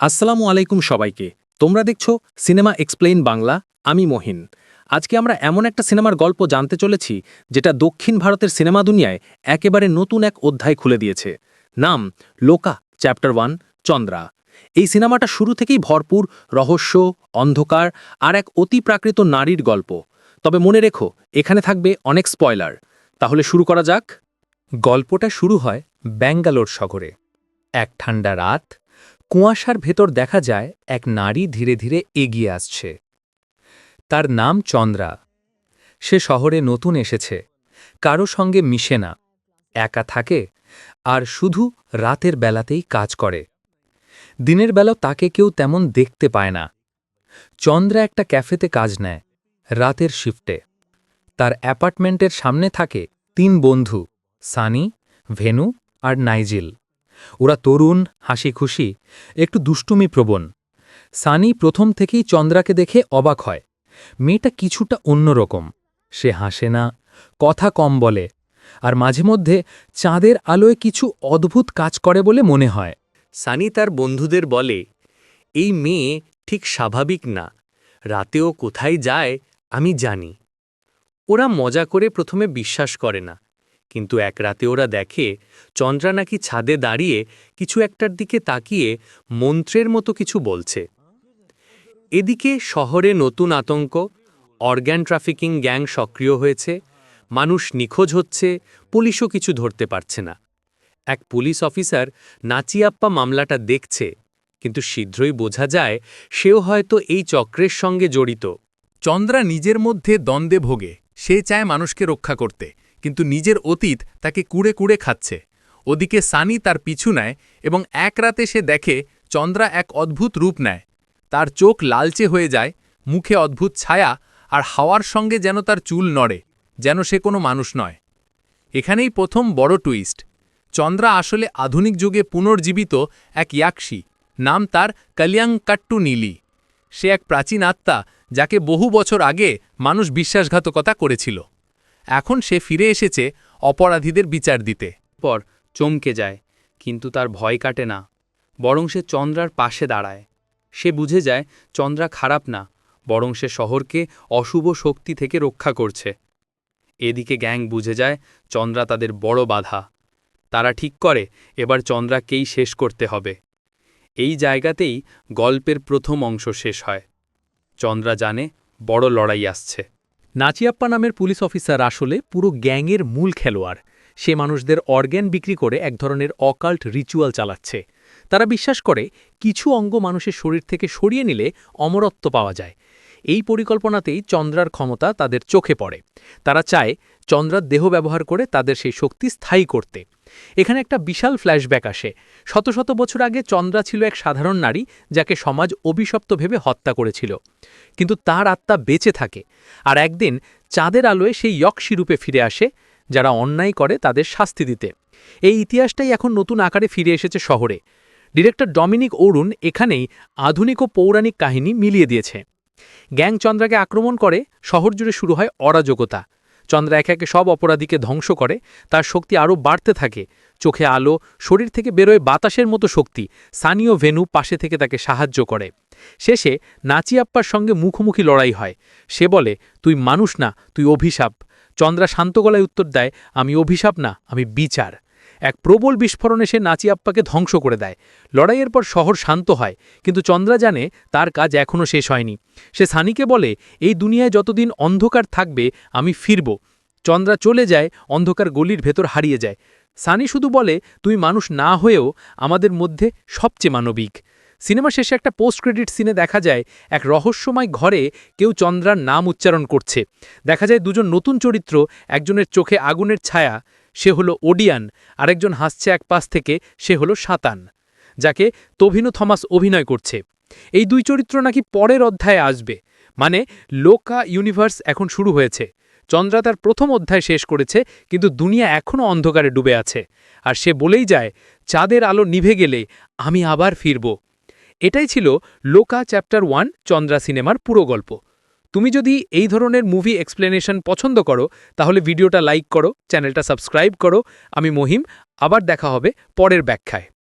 আসসালামু আলাইকুম সবাইকে। তোমরা দেখছ সিনেমা এক্সপ্লেইন বাংলা, আমি মহিন। আজকে আমরা এমন একটা সিনেমার গল্প জানতে চলেছি, যেটা দক্ষিণ ভারতের সিনেমা দুনিয়ায় একেবারে নতুন এক অধ্যায় খুলে দিয়েছে। নাম, লোকা, চ্যাপ্টার ওয়ান, চন্দ্রা। এই সিনেমাটা শুরু থেকেই ভরপুর, রহস্য, অন্ধকার আর এক অতি প্রাকৃত নারীর গল্প। তবে মনে রেখো, এখানে থাকবে অনেক স্পয়লার। তাহলে শুরু করা যাক। গল্পটা শুরু হয় ব্যাঙ্গালোর শহরে। এক ঠান্ডা রাত কুয়াশার ভেতর দেখা যায়, এক নারী ধীরে ধীরে এগিয়ে আসছে। তার নাম চন্দ্রা। সে শহরে নতুন এসেছে। কারও সঙ্গে মিশে না। একা থাকে, আর শুধু রাতের বেলাতেই কাজ করে। দিনের বেলা তাকে কেউ তেমন দেখতে পায় না। চন্দ্রা একটা ক্যাফেতে কাজ নেয়, রাতের শিফটে। তার অ্যাপার্টমেন্টের সামনে থাকে তিন বন্ধু, সানি, ভেনু আর নাইজিল। ওরা তরুণ হাসি খুশি একটু দুষ্টুমি প্রবণ। সানি প্রথম থেকেই চন্দ্রাকে দেখে অবাক হয়। মেয়েটা কিছুটা অন্যরকম। সে হাসে না, কথা কম বলে, আর মাঝে মধ্যে চাঁদের আলোয় কিছু অদ্ভুত কাজ করে বলে মনে হয়। সানি তার বন্ধুদের বলে, এই মেয়ে ঠিক স্বাভাবিক না, রাতেও কোথায় যায় আমি জানি। ওরা মজা করে প্রথমে বিশ্বাস করে না কিন্তু এক রাতে ওরা দেখে, চন্দ্রা নাকি ছাদে দাঁড়িয়ে কিছু একটার দিকে তাকিয়ে মন্ত্রের মতো কিছু বলছে। এদিকে শহরে নতুন আতঙ্ক, অর্গ্যান ট্রাফিকিং গ্যাং সক্রিয় হয়েছে, মানুষ নিখোঁজ হচ্ছে, পুলিশও কিছু ধরতে পারছে না। এক পুলিশ অফিসার নাচিয়াপ্পা মামলাটা দেখছে, কিন্তু শীঘ্রই বোঝা যায় সেও হয়তো এই চক্রের সঙ্গে জড়িত। চন্দ্রা নিজের মধ্যে দ্বন্দ্বে ভোগে, সে চায় মানুষকে রক্ষা করতে। কিন্তু নিজের অতীত তাকে কুড়ে কুড়ে খাচ্ছে। ওদিকে সানি তার পিছু নেয় এবং এক রাতে সে দেখে চন্দ্রা এক অদ্ভুত রূপ নেয়। তার চোখ লালচে হয়ে যায়, মুখে অদ্ভুত ছায়া আর হাওয়ার সঙ্গে যেন তার চুল নড়ে, যেন সে কোনো মানুষ নয়। এখানেই প্রথম বড় টুইস্ট চন্দ্রা আসলে আধুনিক যুগে পুনর্জীবিত এক ইয়াক্ষী নাম তার কলিয়াংকাট্টু নীলি। সে এক প্রাচীন আত্মা যাকে বহু বছর আগে মানুষ বিশ্বাসঘাতকতা করেছিল। এখন সে ফিরে এসেছে অপরাধীদের বিচার দিতে। পর চমকে যায়, কিন্তু তার ভয় কাটে না, বরং সে চন্দ্রার পাশে দাঁড়ায়। সে বুঝে যায়, চন্দ্রা খারাপ না, বরং সে শহরকে অশুভ শক্তি থেকে রক্ষা করছে। এদিকে গ্যাং বুঝে যায়, চন্দ্রা তাদের বড় বাধা। তারা ঠিক করে, এবার চন্দ্রাকেই শেষ করতে হবে। এই জায়গাতেই গল্পের প্রথম অংশ শেষ হয়। চন্দ্রা জানে, বড় লড়াই আসছে। নাচিয়াপ্পা নামের পুলিশ অফিসার আসলে পুরো গ্যাংয়ের মূল খেলোয়াড়। সে মানুষদের অর্গ্যান বিক্রি করে এক ধরনের অকাল্ট রিচুয়াল চালাচ্ছে। তারা বিশ্বাস করে, কিছু অঙ্গ মানুষের শরীর থেকে সরিয়ে নিলে অমরত্ব পাওয়া যায়। এই পরিকল্পনাতেই চন্দ্রার ক্ষমতা তাদের চোখে পড়ে। তারা চায় চন্দ্রার দেহ ব্যবহার করে তাদের সেই শক্তি স্থায়ী করতে। এখানে একটা বিশাল ফ্ল্যাশব্যাক আসে। শত শত বছর আগে চন্দ্রা ছিল এক সাধারণ নারী যাকে সমাজ অভিশপ্ত ভেবে হত্যা করেছিল। কিন্তু তার আত্মা বেঁচে থাকে আর একদিন চাঁদের আলোয় সেই ইয়ক্ষী রূপে ফিরে আসে, যারা অন্যায় করে তাদের শাস্তি দিতে। এই ইতিহাসটাই এখন নতুন আকারে ফিরে এসেছে শহরে। ডিরেক্টর ডমিনিক অরুণ এখানেই আধুনিক ও পৌরাণিক কাহিনী মিলিয়ে দিয়েছে। গ্যাং চন্দ্রাকে আক্রমণ করে শহর জুড়ে শুরু হয় অরাজকতা। চন্দ্রা একে একে সব অপরাধীকে ধ্বংস করে, তার শক্তি আরও বাড়তে থাকে। চোখে আলো, শরীর থেকে বেরোয় বাতাসের মতো শক্তি সানীয় ভেনু পাশে থেকে তাকে সাহায্য করে। শেষে নাচিয়াপ্পার সঙ্গে মুখোমুখি লড়াই হয়। সে বলে, তুই মানুষ না, তুই অভিশাপ। চন্দ্রা শান্ত গলায় উত্তর দেয়, আমি অভিশাপ না, আমি বিচার। এক প্রবল বিস্ফোরণে সে নাচিয়াপ্পাকে ধ্বংস করে দেয়। লড়াইয়ের পর শহর শান্ত হয়, কিন্তু চন্দ্রা জানে তার কাজ এখনও শেষ হয়নি। সে সানিকে বলে, এই দুনিয়ায় যতদিন অন্ধকার থাকবে, আমি ফিরব চন্দ্রা চলে যায়, অন্ধকার গলির ভেতর হারিয়ে যায়। সানি শুধু বলে, তুই মানুষ না হয়েও আমাদের মধ্যে সবচেয়ে মানবিক সিনেমা শেষে একটা পোস্ট ক্রেডিট সিনে দেখা যায়, এক রহস্যময় ঘরে কেউ চন্দ্রার নাম উচ্চারণ করছে। দেখা যায় দুজন নতুন চরিত্র, একজনের চোখে আগুনের ছায়া সে হলো ওডিয়ান, আরেকজন হাসছে এক পাশ থেকে, সে হলো সাতান, যাকে তভিনু থমাস অভিনয় করছে। এই দুই চরিত্র নাকি পরের অধ্যায়ে আসবে। মানে লোকা ইউনিভার্স এখন শুরু হয়েছে। চন্দ্রা তার প্রথম অধ্যায় শেষ করেছে, কিন্তু দুনিয়া এখনও অন্ধকারে ডুবে আছে। আর সে বলেই যায়, চাঁদের আলো নিভে গেলে আমি আবার ফিরব। এটাই ছিল লোকা চ্যাপ্টার ওয়ান, চন্দ্রা সিনেমার পুরো গল্প। তুমি যদি এই ধরনের মুভি এক্সপ্লেনেশন পছন্দ করো, তাহলে ভিডিওটা লাইক করো চ্যানেলটা সাবস্ক্রাইব করো। আমি মহিম, আবার দেখা হবে পরের ব্যাখ্যায়।